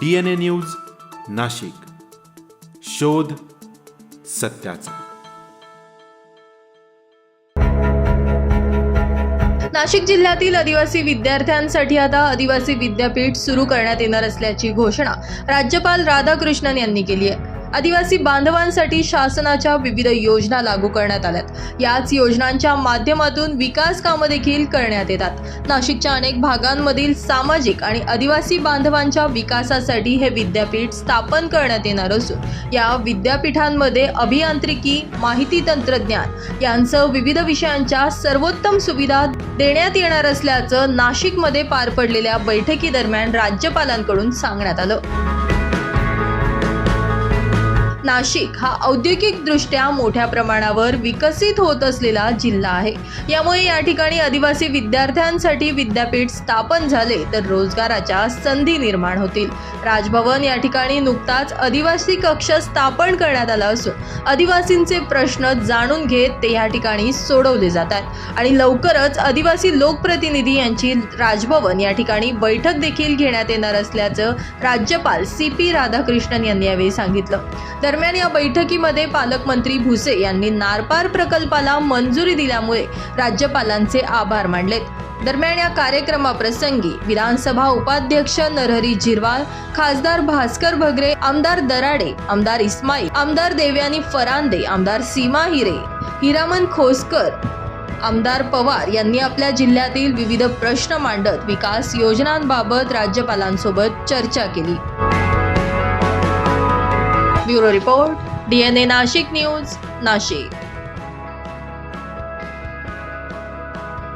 D N A news Nashik. शोध सत्याचा. नाशिक जिल्ह्यातील आदिवासी विद्यार्थ्यांसाठी आता आदिवासी विद्यापीठ सुरू करण्यात येणार असल्याची घोषणा राज्यपाल राधाकृष्णन यांनी केली आहे. आदिवासी बांधवांसाठी शासनाच्या विविध योजना लागू करण्यात आल्यात. याच योजनांच्या माध्यमातून विकास कामं देखील करण्यात येतात. नाशिकच्या अनेक भागांमधील सामाजिक आणि आदिवासी बांधवांच्या विकासासाठी हे विद्यापीठ स्थापन करण्यात येणार असून या विद्यापीठांमध्ये अभियांत्रिकी माहिती तंत्रज्ञान यांचं विविध विषयांच्या सर्वोत्तम सुविधा देण्यात येणार असल्याचं नाशिकमध्ये पार पडलेल्या बैठकीदरम्यान राज्यपालांकडून सांगण्यात आलं. नाशिक हा औद्योगिकदृष्ट्या मोठ्या प्रमाणावर विकसित होत असलेला जिल्हा आहे. यामुळे या ठिकाणी आदिवासी विद्यार्थ्यांसाठी विद्यापीठ स्थापन झाले तर रोजगाराच्या संधी निर्माण होतील. राजभवन या ठिकाणी नुकताच आदिवासी कक्ष स्थापन करण्यात आला असून आदिवासींचे प्रश्न जाणून घेत ते या ठिकाणी सोडवले जातात आणि लवकरच आदिवासी लोकप्रतिनिधी यांची राजभवन या ठिकाणी बैठक देखील घेण्यात येणार असल्याचं राज्यपाल सी पी राधाकृष्णन यांनी यावेळी सांगितलं. दरम्यान या बैठकीमध्ये पालकमंत्री भुसे यांनी नारपार प्रकल्पाला मंजुरी दिल्यामुळे राज्यपालांचे आभार मानलेत. दरम्यान या कार्यक्रमाप्रसंगी विधानसभा उपाध्यक्ष नरहरी झिरवाळ खासदार भास्कर भगरे आमदार दराडे आमदार इस्माईल आमदार देवयानी फरांदे आमदार सीमा हिरे हिरामन खोसकर आमदार पवार यांनी आपल्या जिल्ह्यातील विविध प्रश्न मांडत विकास योजनांबाबत राज्यपालांसोबत चर्चा केली. Bureau report DNA Nashik news Nashik